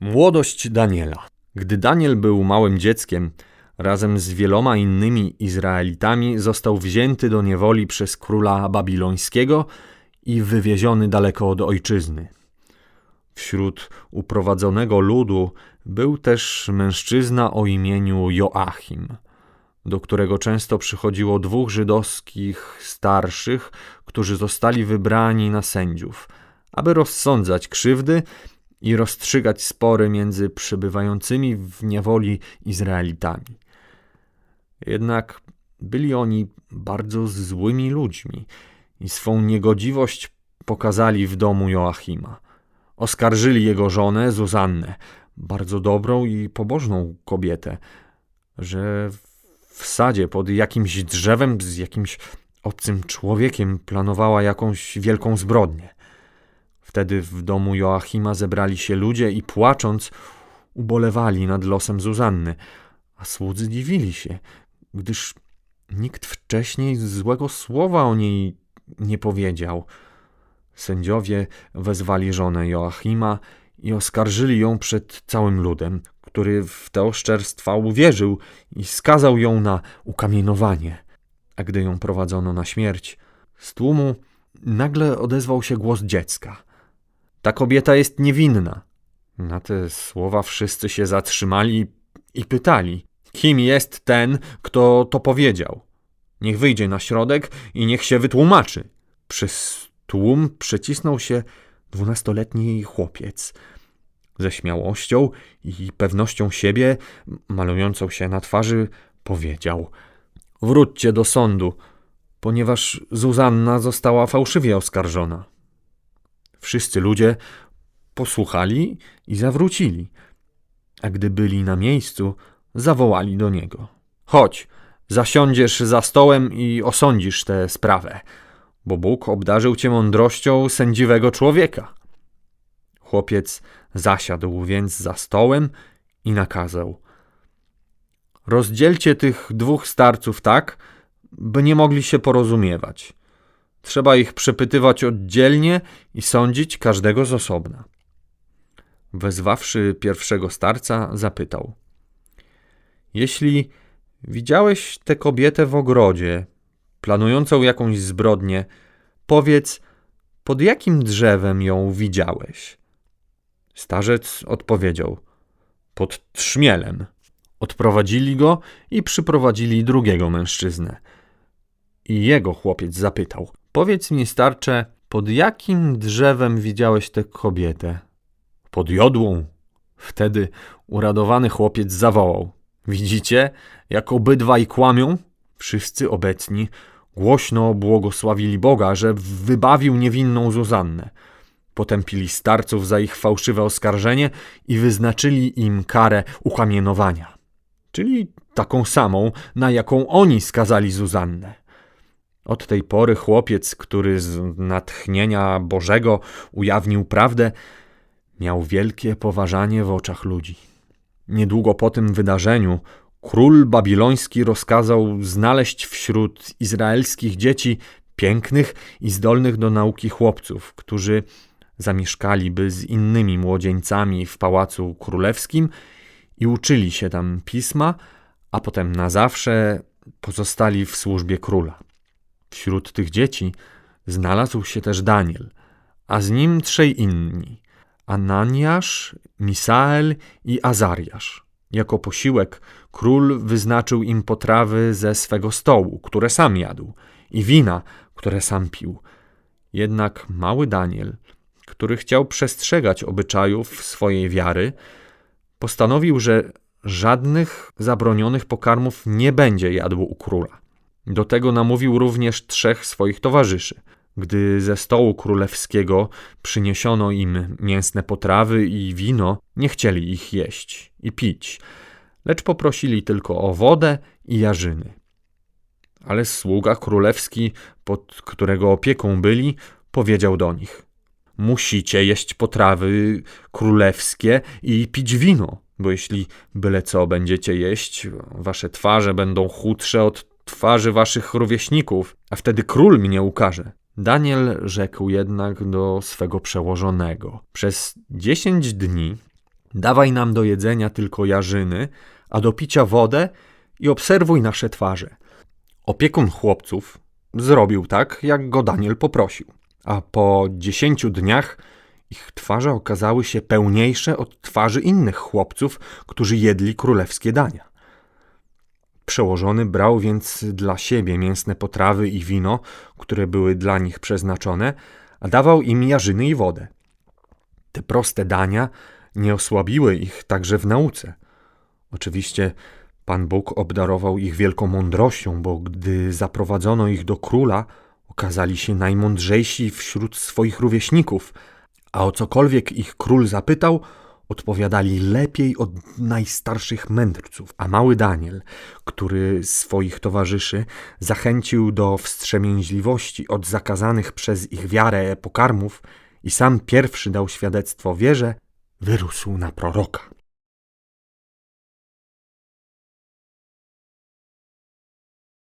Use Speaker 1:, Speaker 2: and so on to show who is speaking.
Speaker 1: Młodość Daniela. Gdy Daniel był małym dzieckiem, razem z wieloma innymi Izraelitami został wzięty do niewoli przez króla babilońskiego i wywieziony daleko od ojczyzny. Wśród uprowadzonego ludu był też mężczyzna o imieniu Joachim, do którego często przychodziło dwóch żydowskich starszych, którzy zostali wybrani na sędziów, aby rozsądzać krzywdy i rozstrzygać spory między przebywającymi w niewoli Izraelitami. Jednak byli oni bardzo złymi ludźmi i swą niegodziwość pokazali w domu Joachima. Oskarżyli jego żonę Zuzannę, bardzo dobrą i pobożną kobietę, że w sadzie pod jakimś drzewem z jakimś obcym człowiekiem planowała jakąś wielką zbrodnię. Wtedy w domu Joachima zebrali się ludzie i płacząc ubolewali nad losem Zuzanny, a słudzy dziwili się, gdyż nikt wcześniej złego słowa o niej nie powiedział. Sędziowie wezwali żonę Joachima i oskarżyli ją przed całym ludem, który w te oszczerstwa uwierzył i skazał ją na ukamienowanie. A gdy ją prowadzono na śmierć, z tłumu nagle odezwał się głos dziecka. Ta kobieta jest niewinna. Na te słowa wszyscy się zatrzymali i pytali, kim jest ten, kto to powiedział. Niech wyjdzie na środek i niech się wytłumaczy. Przez tłum przecisnął się dwunastoletni chłopiec. Ze śmiałością i pewnością siebie, malującą się na twarzy, powiedział: Wróćcie do sądu, ponieważ Zuzanna została fałszywie oskarżona. Wszyscy ludzie posłuchali i zawrócili, a gdy byli na miejscu, zawołali do niego: Chodź, zasiądziesz za stołem i osądzisz tę sprawę, bo Bóg obdarzył cię mądrością sędziwego człowieka. Chłopiec zasiadł więc za stołem i nakazał: Rozdzielcie tych dwóch starców tak, by nie mogli się porozumiewać. Trzeba ich przepytywać oddzielnie i sądzić każdego z osobna. Wezwawszy pierwszego starca, zapytał: Jeśli widziałeś tę kobietę w ogrodzie, planującą jakąś zbrodnię, powiedz, pod jakim drzewem ją widziałeś? Starzec odpowiedział: Pod trzmielem. Odprowadzili go i przyprowadzili drugiego mężczyznę. I jego chłopiec zapytał: Powiedz mi, starcze, pod jakim drzewem widziałeś tę kobietę? Pod jodłą. Wtedy uradowany chłopiec zawołał: Widzicie, jak obydwaj kłamią? Wszyscy obecni głośno błogosławili Boga, że wybawił niewinną Zuzannę. Potępili starców za ich fałszywe oskarżenie i wyznaczyli im karę ukamienowania, czyli taką samą, na jaką oni skazali Zuzannę. Od tej pory chłopiec, który z natchnienia Bożego ujawnił prawdę, miał wielkie poważanie w oczach ludzi. Niedługo po tym wydarzeniu król babiloński rozkazał znaleźć wśród izraelskich dzieci pięknych i zdolnych do nauki chłopców, którzy zamieszkaliby z innymi młodzieńcami w pałacu królewskim i uczyli się tam pisma, a potem na zawsze pozostali w służbie króla. Wśród tych dzieci znalazł się też Daniel, a z nim trzej inni: Ananiasz, Misael i Azariasz. Jako posiłek król wyznaczył im potrawy ze swego stołu, które sam jadł, i wina, które sam pił. Jednak mały Daniel, który chciał przestrzegać obyczajów swojej wiary, postanowił, że żadnych zabronionych pokarmów nie będzie jadł u króla. Do tego namówił również trzech swoich towarzyszy. Gdy ze stołu królewskiego przyniesiono im mięsne potrawy i wino, nie chcieli ich jeść i pić, lecz poprosili tylko o wodę i jarzyny. Ale sługa królewski, pod którego opieką byli, powiedział do nich: Musicie jeść potrawy królewskie i pić wino, bo jeśli byle co będziecie jeść, wasze twarze będą chudsze od twarzy waszych rówieśników, a wtedy król mnie ukaże. Daniel rzekł jednak do swego przełożonego: Przez dziesięć dni Dawaj nam do jedzenia tylko jarzyny, a do picia wodę i obserwuj nasze twarze. Opiekun chłopców zrobił tak, jak go Daniel poprosił, a po dziesięciu dniach ich twarze okazały się pełniejsze od twarzy innych chłopców, którzy jedli królewskie dania. Przełożony brał więc dla siebie mięsne potrawy i wino, które były dla nich przeznaczone, a dawał im jarzyny i wodę. Te proste dania nie osłabiły ich także w nauce. Oczywiście Pan Bóg obdarował ich wielką mądrością, bo gdy zaprowadzono ich do króla, okazali się najmądrzejsi wśród swoich rówieśników, a o cokolwiek ich król zapytał, odpowiadali lepiej od najstarszych mędrców. A mały Daniel, który swoich towarzyszy zachęcił do wstrzemięźliwości od zakazanych przez ich wiarę pokarmów i sam pierwszy dał świadectwo wierze, wyrósł na proroka.